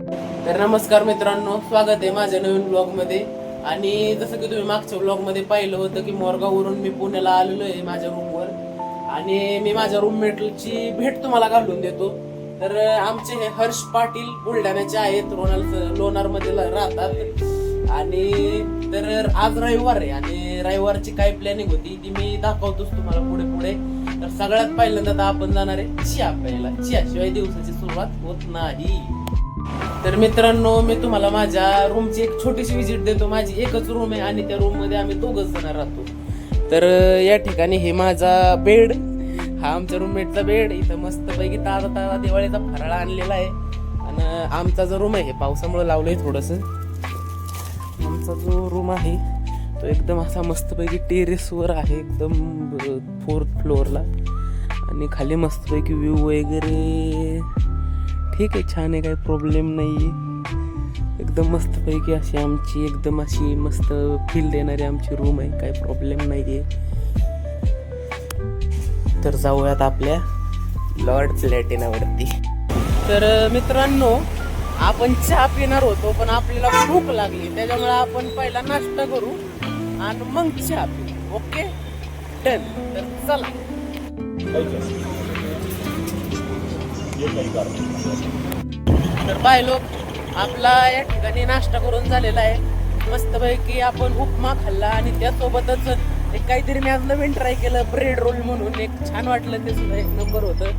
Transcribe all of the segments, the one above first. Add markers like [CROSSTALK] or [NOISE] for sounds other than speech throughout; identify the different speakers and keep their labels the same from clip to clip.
Speaker 1: तर नमस्कार मित्रांनो स्वागत आहे माझ्या नवीन ब्लॉगमध्ये आणि जसं की तुम्ही मागच्या ब्लॉगमध्ये पाहिलं होतं की मोरगाववरून मी पुण्याला आलेलो आहे माझ्या रूमवर आणि मी माझ्या रूममेटची भेट तुम्हाला घालून देतो. तर आमचे हे हर्ष पाटील बुलढाण्याचे आहेत लोणार मध्ये राहतात. आणि तर आज रविवार आहे आणि रविवारची काय प्लॅनिंग होती ती मी दाखवतोच तुम्हाला पुढे पुढे. तर सगळ्यात पहिल्यांदा आपण जाणार आहे चिया प्यायला. चिया शिवाय दिवसाची सुरुवात होत नाही. तर मित्रांनो मी तुम्हाला माझ्या रूमची एक छोटीशी विजिट देतो. माझी एकच रूम आहे आणि त्या रूममध्ये आम्ही दोघंच जण राहतो. तर या ठिकाणी हे माझा बेड हा आमच्या रूममेटचा बेड इथं मस्तपैकी ताजा ताजा दिवाळीचा फराळा आणलेला आहे. आणि आमचा जो रूम आहे हे पावसामुळे लावलंय थोडंसं. आमचा जो रूम आहे तो एकदम असा मस्तपैकी टेरेसवर आहे. एकदम फोर्थ फ्लोअरला आणि खाली मस्तपैकी व्ह्यू वगैरे. ठीक आहे छान आहे काही प्रॉब्लेम नाही आहे एकदम मस्तपैकी अशी आमची एकदम अशी मस्त फील देणारी आमची रूम आहे काही प्रॉब्लेम नाही आहे तर जाऊयात आपल्या लॉर्ड प्लॅटिनावरती तर मित्रांनो आपण चहा पिणार होतो पण आपल्याला भूक लागली. त्याच्यामुळे आपण पहिला नाश्ता करू आणि मग चहा पिऊ. ओके डन तर चला. तर बाय लोक आपला या ठिकाणी नाश्ता करून झालेला आहे. मस्तपैकी आपण उपमा खाल्ला आणि त्यासोबतच एक काहीतरी मी आज नवीन ट्राय केलं ब्रेड रोल म्हणून. एक छान वाटलं ते सुद्धा एक नंबर होतं.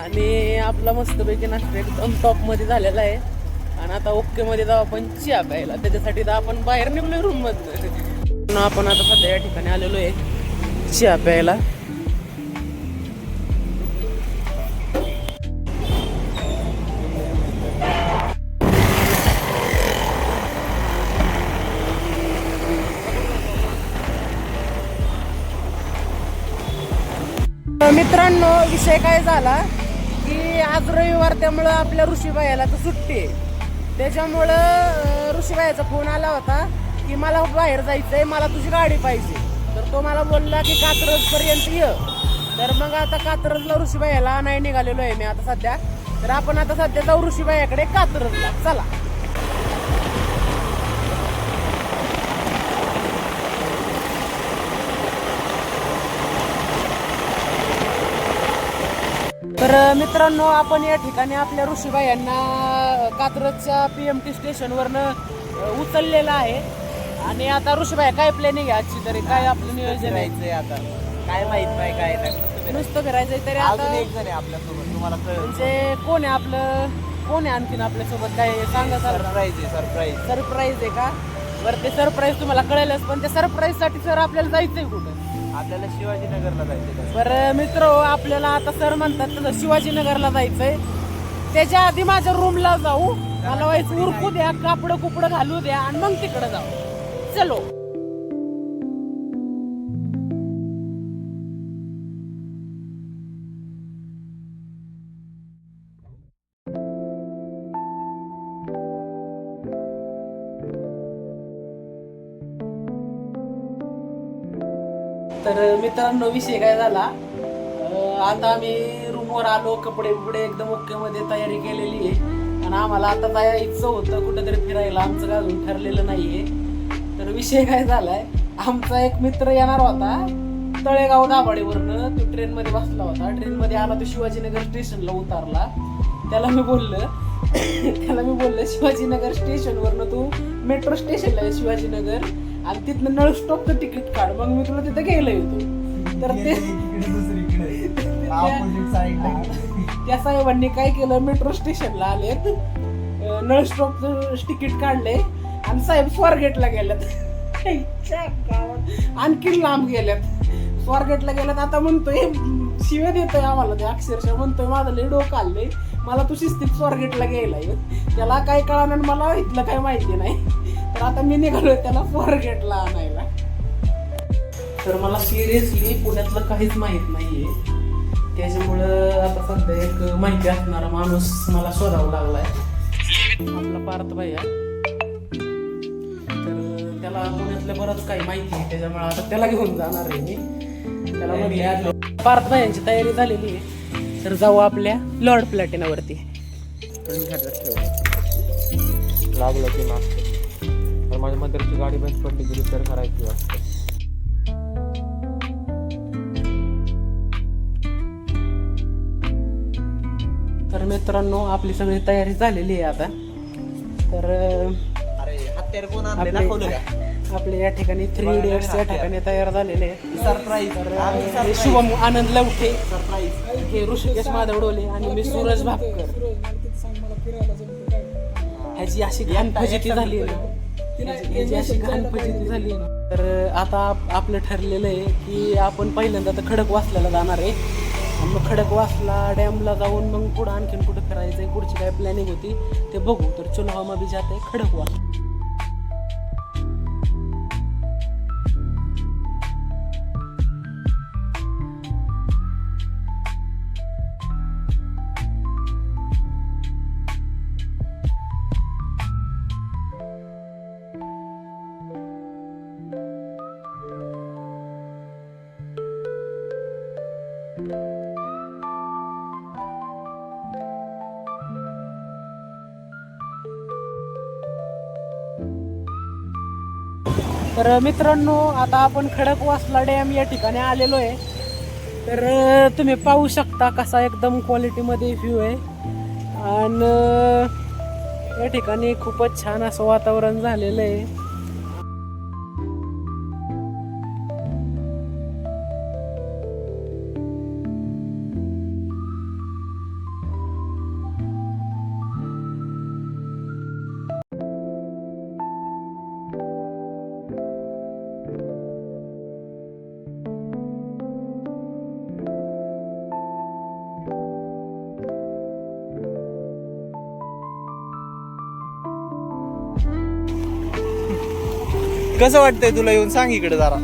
Speaker 1: आणि आपला मस्तपैकी नाश्ता एकदम टॉपमध्ये झालेला आहे. आणि आता ओकेमध्ये जाऊ आपण चिया प्यायला. त्याच्यासाठी तर आपण बाहेर निघलो रूम आपण आता सध्या या ठिकाणी आलेलो आहे चिया प्यायला. मित्रांनो विषय काय झाला की आज रविवार त्यामुळं आपल्या ऋषीबाईला तर सुट्टी आहे. त्याच्यामुळं ऋषीबायाचा ऋषीबाईचा फोन आला होता की मला बाहेर जायचंय मला तुझी गाडी पाहिजे. तर तो मला बोलला की कात्रज पर्यंत ये. तर मग आता कात्रजला ऋषीबाईला नाही निघालेलो आहे मी आता सध्या. तर आपण आता सध्या जाऊ ऋषीबाईकडे कात्रजला. चला. तर मित्रांनो आपण या ठिकाणी आपल्या ऋषीबाई यांना कात्रजच्या पी एम टी स्टेशनवरनं उचललेलं आहे. आणि आता ऋषीबाई काय प्लॅनिंग आहे आजची तरी? काय आपलं नियोजन आहे?
Speaker 2: आता. काय माहीत नाही काय नाही.
Speaker 1: नुसतं फिरायचंय. तरी आता
Speaker 2: एक जण आहे आपल्यासोबत तुम्हाला
Speaker 1: म्हणजे कोण आहे आपलं? कोण आहे आणखीन आपल्यासोबत? काय सांगा सर
Speaker 2: सरप्राईज आहे सरप्राईज
Speaker 1: सरप्राईज आहे का? बरं ते सरप्राईज तुम्हाला कळेलच पण त्या सरप्राईजसाठी सर आपल्याला जायचंय कुठं?
Speaker 2: आपल्याला शिवाजीनगरला जायचं
Speaker 1: बरं मित्र आपल्याला आता सर म्हणतात तसं शिवाजीनगरला जायचंय. त्याच्या आधी माझ्या रूमला जाऊ. मला व्हायचं उरकू द्या कापड कुपडं घालू द्या आणि मग तिकडे जाऊ. चलो. मित्रांनो विषय काय झाला? आता आम्ही रूमवर आलो कपडे बिपडे एकदम ओकेमध्ये तयारी केलेली आहे. आणि आम्हाला आता जायचं होतं कुठेतरी फिरायला. आमचं काय अजून ठरलेलं नाहीये. तर विषय काय झालाय आमचा एक मित्र येणार होता. तळेगाव दाभाडेवरनं तो ट्रेन मध्ये बसला होता. ट्रेन मध्ये आला तो शिवाजीनगर स्टेशनला उतारला. त्याला मी बोललं [COUGHS] त्याला मी बोललं शिवाजीनगर स्टेशनवरनं तू मेट्रो स्टेशनला आहे शिवाजीनगर. आणि तिथनं नळ स्टॉपचं तिकीट काढ. मग मी तुला तिथं गेलो होतो तर ते त्या साहेबांनी काय केलं? मेट्रो स्टेशनला आलेत अं, नळ स्टॉपचं तिकीट काढले. आणि साहेब स्वारगेटला गेल्यात आणखीन लांब गेल्यात स्वारगेटला गेल्यात आता म्हणतोय शिवे देतोय आम्हाला ते. अक्षरशः म्हणतोय माझं लय डोकं आलंय. मला तू शिस्तीत स्वारगेटला गेलाय त्याला काय कळणार मला इथलं काय माहिती नाही. तर आता मी निघालोय त्याला स्वारगेटला आणायला. तर मला सिरियसली पुण्यातलं काहीच माहीत नाहीये. त्याच्यामुळं आता सध्या एक माहिती असणारा माणूस मला शोधावा लागलाय. आपला पार्थ भैया तर त्याला पुण्यातलं बरंच काही माहिती आहे त्याच्यामुळे आता त्याला घेऊन जाणार आहे मी. त्याला म्हटलं पार्थ भैयांची तयारी झालेली आहे. तर जाऊ आपल्या लॉर्ड प्लॅटिनावरती. हो.
Speaker 3: लागलं की तर माझ्या मदरची गाडी बंद पडली की रिपेअर करायची वाटतं.
Speaker 1: मित्रांनो आपली सगळी तयारी झालेली आहे आता. तर आपले या ठिकाणी थ्री इडियट्स या ठिकाणी तयार झालेले आहेत. शुभम आनंद लवटे.
Speaker 2: सरप्राईज
Speaker 1: हे ऋषिकेश माधवडोले आणि मी सूरज भापकर. ह्याची अशी घाण फजिती झाली ह्याची अशी झाली तर आता आप- आपलं ठरलेलं आहे की आपण पहिल्यांदा तर खडक वाचल्याला जाणार आहे. मग खडकवासला डॅमला जाऊन मग पुढं आणखीन कुठं करायचं आहे पुढची काय प्लॅनिंग होती ते बघू. तर चलो हम अभी जाते खडकवासला तर मित्रांनो आता आपण खडकवासला डॅम या ठिकाणी आलेलो आहे तर तुम्ही पाहू शकता कसा एकदम क्वालिटीमध्ये व्ह्यू आहे. आणि या ठिकाणी खूपच छान असं वातावरण झालेलं आहे.
Speaker 2: कसं वाटतंय तुला येऊन? सांग इकडे जरा.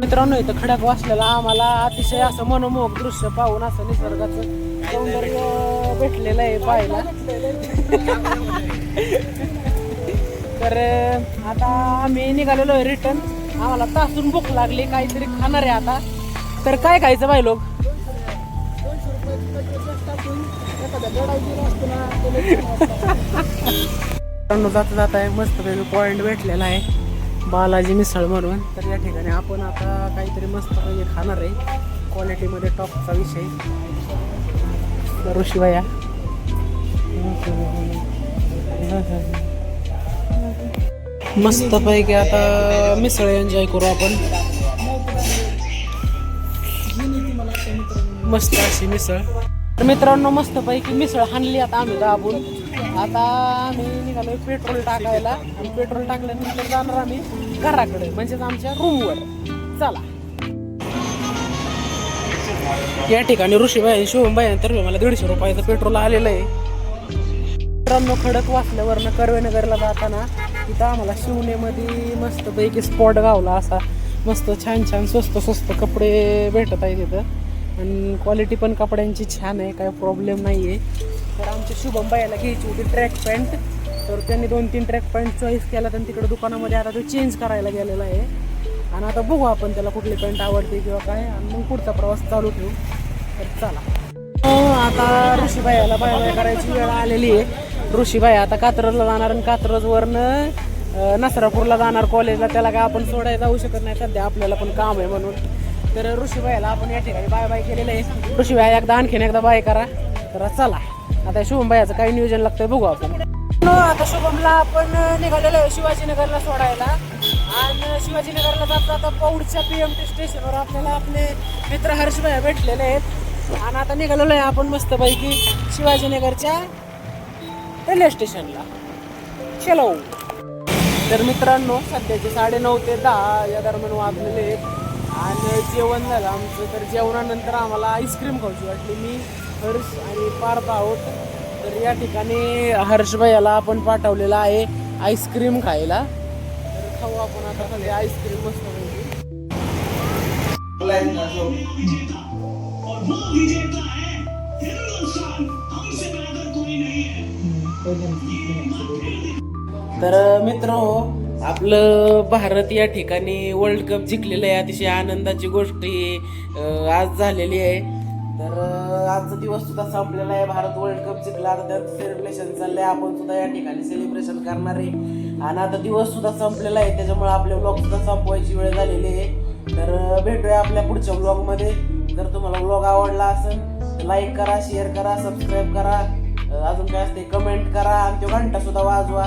Speaker 1: मित्रांनो इथं खडक वाचलेला आम्हाला अतिशय असं मनमोहक दृश्य पाहून असं निसर्गाचं सौंदर्य भेटलेलं आहे पाहायला. तर आता आम्ही निघालेलो आहे रिटर्न आम्हाला तासून भूक लागली काहीतरी खाणार आहे आता. तर काय खायचं बाई लोक? जाता जाता आहे मस्त पैकी पॉईंट भेटलेला आहे. बालाजी मिसळ म्हणून. तर या ठिकाणी आपण आता काहीतरी मस्त पैकी खाणार आहे. क्वालिटीमध्ये टॉपचा विषय. ऋषीवया मस्त पैकी आता मिसळ एन्जॉय करू आपण. मस्त अशी मिसळ. तर मित्रांनो मस्त पैकी मिसळ हाणली आता आम्ही दाबून. आता आम्ही निघालोय पेट्रोल टाकायला. आणि पेट्रोल टाकल्यानंतर जाणार आम्ही घराकडे म्हणजेच आमच्या रूमवर चला. या ठिकाणी ऋषीबाई शिवमबाई तर मला दीडशे रुपयाचं पेट्रोल आलेलं आहे. मित्रांनो खडक वाचल्यावरनं कर्वेनगरला जाताना तिथं आम्हाला शिवनेमध्ये मस्त पैकी स्पॉट गावला असा. मस्त छान छान स्वस्त स्वस्त कपडे भेटत आहे तिथं आणि क्वालिटी पण कपड्यांची छान आहे काय प्रॉब्लेम नाही आहे तर आमच्या शुभम बायाला घ्यायची होती ट्रॅक पॅन्ट तर त्यांनी दोन तीन ट्रॅक पॅन्ट चॉईस केला तर तिकडे दुकानामध्ये आता तो चेंज करायला गेलेला आहे. आणि आता बघू आपण त्याला कुठली पॅन्ट आवडते किंवा काय. आणि मग पुढचा प्रवास चालू ठेवू. तर चला. हो, आता ऋषीबाईला बाय बाय करायची वेळ आलेली आहे. ऋषीबाई आता कात्रजला जाणार आणि कात्रजवरनं नसरापूरला जाणार कॉलेजला त्याला काय आपण सोडायला जाऊ शकत नाही. सध्या आपल्याला पण काम आहे म्हणून. तर ऋषीबाईला आपण या ठिकाणी बाय बाय केलेलं आहे. ऋषीबाई एकदा आणखीन एकदा बाय करा. तर चला आता शुभमबाईचं काही नियोजन लागतंय बघू आपण. हो, आता शुभमला आपण निघालेलो आहे शिवाजीनगरला सोडायला. आणि शिवाजीनगरला जाता आता पौडच्या पी एम टी स्टेशनवर आपल्याला आपले मित्र हर्षभाई भेटलेले आहेत. आणि आता निघालेलो आहे आपण मस्तपैकी शिवाजीनगरच्या रेल्वे स्टेशनला. चलो. तर मित्रांनो सध्याचे साडेनऊ ते दहा या दरम्यान वाजलेले आहेत. आणि जेवण झालं आमचं. तर जेवणानंतर आम्हाला आईस्क्रीम खाऊची वाटली. मी हर्ष आणि पार्थ आहोत. तर या ठिकाणी हर्षभाईला आपण पाठवलेला आहे आईस्क्रीम खायला. तर खाऊ आपण आता खाली आईस्क्रीम मस्त तर मित्र आपलं भारत या ठिकाणी वर्ल्ड कप जिंकलेलं आहे. अतिशय आनंदाची गोष्ट ही आज झालेली आहे. तर आजचा दिवस सुद्धा संपलेला आहे. भारत वर्ल्ड कप जिंकला. आता त्याचं सेलिब्रेशन चाललंय. आपण सुद्धा या ठिकाणी सेलिब्रेशन करणार आहे. आणि आता दिवस सुद्धा संपलेला आहे. त्याच्यामुळे आपले ब्लॉग सुद्धा संपवायची वेळ झालेली आहे. तर भेटूया आपल्या पुढच्या ब्लॉगमध्ये. जर तुम्हाला ब्लॉग आवडला असेल तर लाईक करा शेअर करा सबस्क्राईब करा. अजून काय असते? कमेंट करा आणि तो घंटा सुद्धा वाजवा.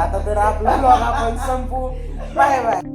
Speaker 1: आता तर आपला आपण संपू. Bye bye